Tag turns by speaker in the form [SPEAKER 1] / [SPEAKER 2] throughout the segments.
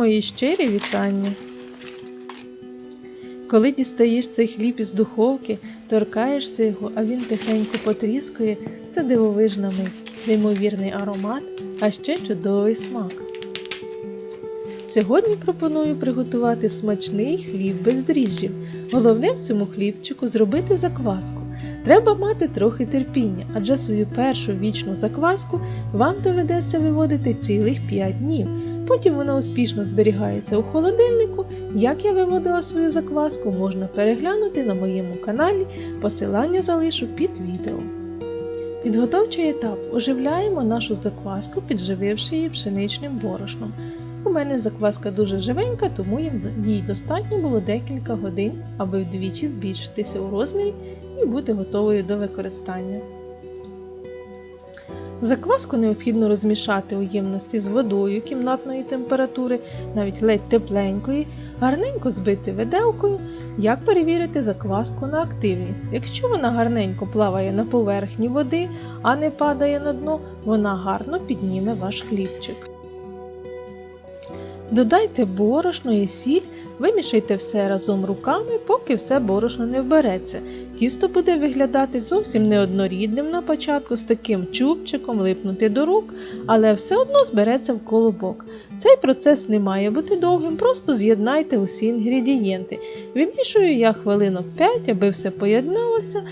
[SPEAKER 1] Мої щирі вітання. Коли дістаєш цей хліб із духовки, торкаєшся його, а він тихенько потріскує, це дивовижна мить, неймовірний аромат, а ще чудовий смак. Сьогодні пропоную приготувати смачний хліб без дріжджів. Головне в цьому хлібчику зробити закваску. Треба мати трохи терпіння, адже свою першу вічну закваску вам доведеться виводити цілих 5 днів. Потім вона успішно зберігається у холодильнику. Як я виводила свою закваску, можна переглянути на моєму каналі, посилання залишу під відео. Підготовчий етап. Оживляємо нашу закваску, піджививши її пшеничним борошном. У мене закваска дуже живенька, тому їй достатньо було декілька годин, аби вдвічі збільшитися у розмірі і бути готовою до використання. Закваску необхідно розмішати у ємності з водою кімнатної температури, навіть ледь тепленької, гарненько збити виделкою. Як перевірити закваску на активність? Якщо вона гарненько плаває на поверхні води, а не падає на дно, вона гарно підніме ваш хлібчик. Додайте борошно і сіль, вимішайте все разом руками, поки все борошно не вбереться. Тісто буде виглядати зовсім неоднорідним на початку з таким чубчиком липнути до рук, але все одно збереться в колобок. Цей процес не має бути довгим, просто з'єднайте усі інгредієнти. Вимішую я хвилинок 5, аби все поєдналося.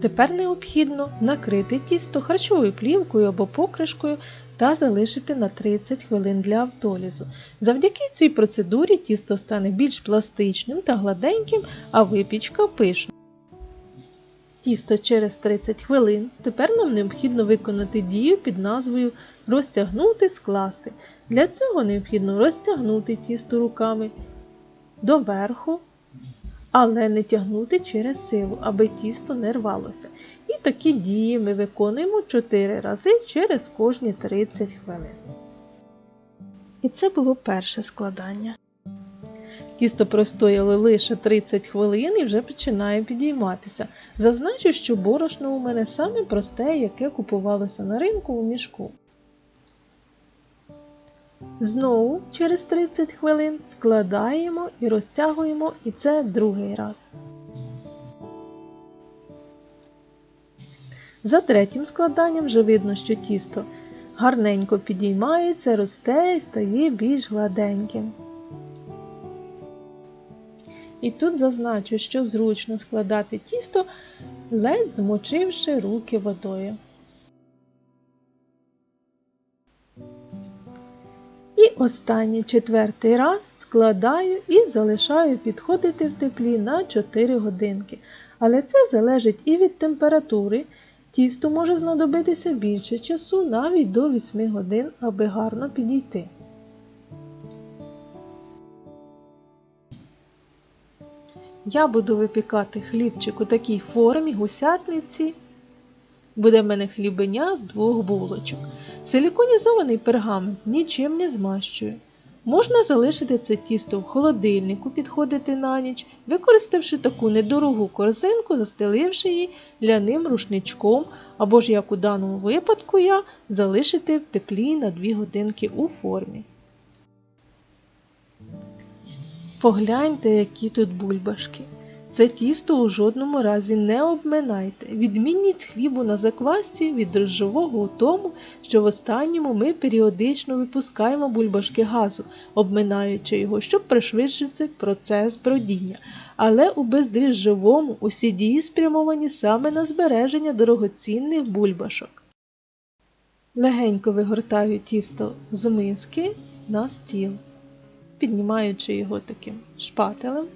[SPEAKER 1] Тепер необхідно накрити тісто харчовою плівкою або покришкою та залишити на 30 хвилин для автолізу. Завдяки цій процедурі тісто стане більш пластичним та гладеньким, а випічка пишною. Тісто через 30 хвилин. Тепер нам необхідно виконати дію під назвою розтягнути, скласти. Для цього необхідно розтягнути тісто руками доверху, але не тягнути через силу, аби тісто не рвалося. Такі дії ми виконуємо 4 рази через кожні 30 хвилин. І це було перше складання. Тісто простояло лише 30 хвилин і вже починає підійматися. Зазначу, що борошно у мене саме просте, яке купувалося на ринку у мішку. Знову через 30 хвилин складаємо і розтягуємо, і це другий раз. За третім складанням вже видно, що тісто гарненько підіймається, росте і стає більш гладеньким. І тут зазначу, що зручно складати тісто, ледь змочивши руки водою. І останній четвертий раз складаю і залишаю підходити в теплі на 4 годинки. Але це залежить і від температури. Тісту може знадобитися більше часу, навіть до 8 годин, аби гарно підійти. Я буду випікати хлібчик у такій формі гусятниці. Буде в мене хлібеня з двох булочок. Силіконізований пергамент нічим не змащую. Можна залишити це тісто в холодильнику, підходити на ніч, використавши таку недорогу корзинку, застеливши її ляним рушничком, або ж, як у даному випадку, я залишити в теплі на 2 годинки у формі. Погляньте, які тут бульбашки. Це тісто у жодному разі не обминайте. Відмінність хлібу на заквасці від дрожжового у тому, що в останньому ми періодично випускаємо бульбашки газу, обминаючи його, щоб пришвидшити процес бродіння. Але у бездріжджовому усі дії спрямовані саме на збереження дорогоцінних бульбашок. Легенько вигортаю тісто з миски на стіл, піднімаючи його таким шпателем.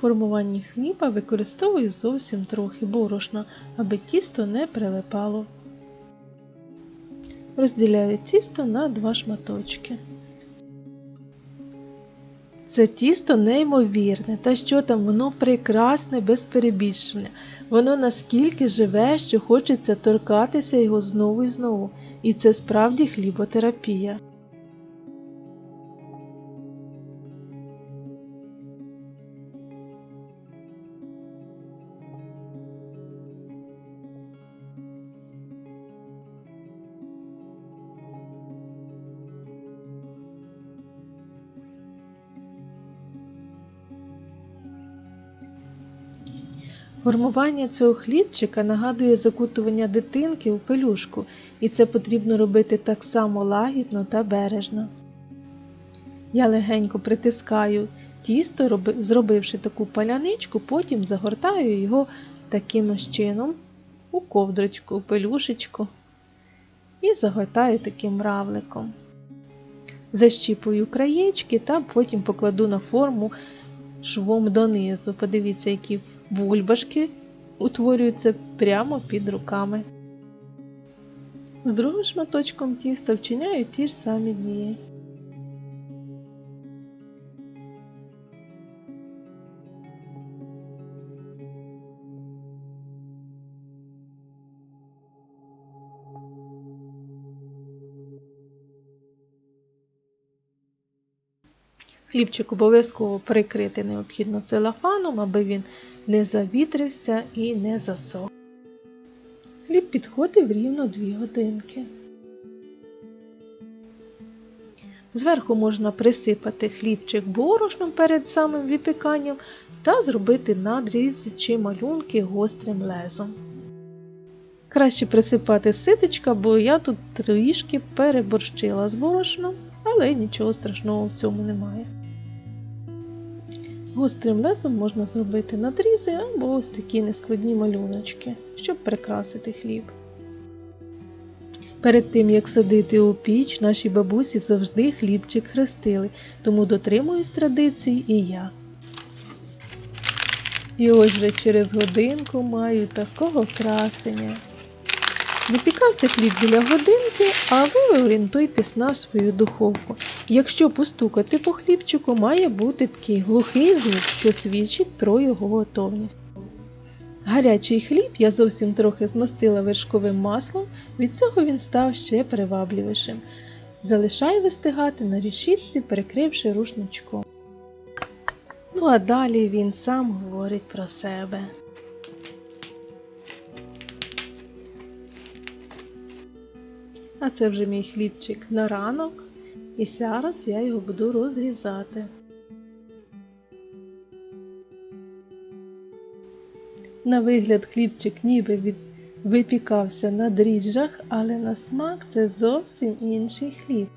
[SPEAKER 1] Формуванні хліба використовую зовсім трохи борошна, аби тісто не прилипало. Розділяю тісто на два шматочки. Це тісто неймовірне, та що там, воно прекрасне без перебільшення. Воно наскільки живе, що хочеться торкатися його знову і знову. І це справді хліботерапія. Формування цього хлібчика нагадує закутування дитинки у пелюшку, і це потрібно робити так само лагідно та бережно. Я легенько притискаю тісто, зробивши таку паляничку, потім загортаю його таким чином у ковдрочку, у пелюшечку і загортаю таким равликом. Защіпую краєчки та потім покладу на форму швом донизу. Подивіться, які бульбашки утворюються прямо під руками. З другим шматочком тіста вчиняю ті ж самі дії. Хлібчик обов'язково прикрити необхідно целофаном, аби він не завітрився і не засох. Хліб підходив рівно 2 годинки. Зверху можна присипати хлібчик борошном перед самим випіканням та зробити надріз чи малюнки гострим лезом. Краще присипати ситечка, бо я тут трішки переборщила з борошном, але нічого страшного в цьому немає. Гострим лезом можна зробити надрізи або ось такі нескладні малюночки, щоб прикрасити хліб. Перед тим як садити у піч, наші бабусі завжди хлібчик хрестили, тому дотримуюсь традицій і я. І ось вже через годинку маю такого красення. Випікався хліб біля годинки, а ви орієнтуйтесь на свою духовку. Якщо постукати по хлібчику, має бути такий глухий звук, що свідчить про його готовність. Гарячий хліб я зовсім трохи змастила вершковим маслом, від цього він став ще привабливішим. Залишаю вистигати на решітці, перекривши рушничком. Ну а далі він сам говорить про себе. А це вже мій хлібчик на ранок, і зараз я його буду розрізати. На вигляд хлібчик ніби від... випікався на дріжджах, але на смак це зовсім інший хліб.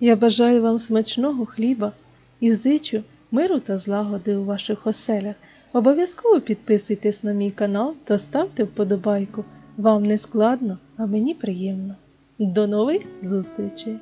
[SPEAKER 1] Я бажаю вам смачного хліба і зичу миру та злагоди у ваших оселях. Обов'язково підписуйтесь на мій канал та ставте вподобайку. Вам не складно, а мені приємно. До нових зустрічей!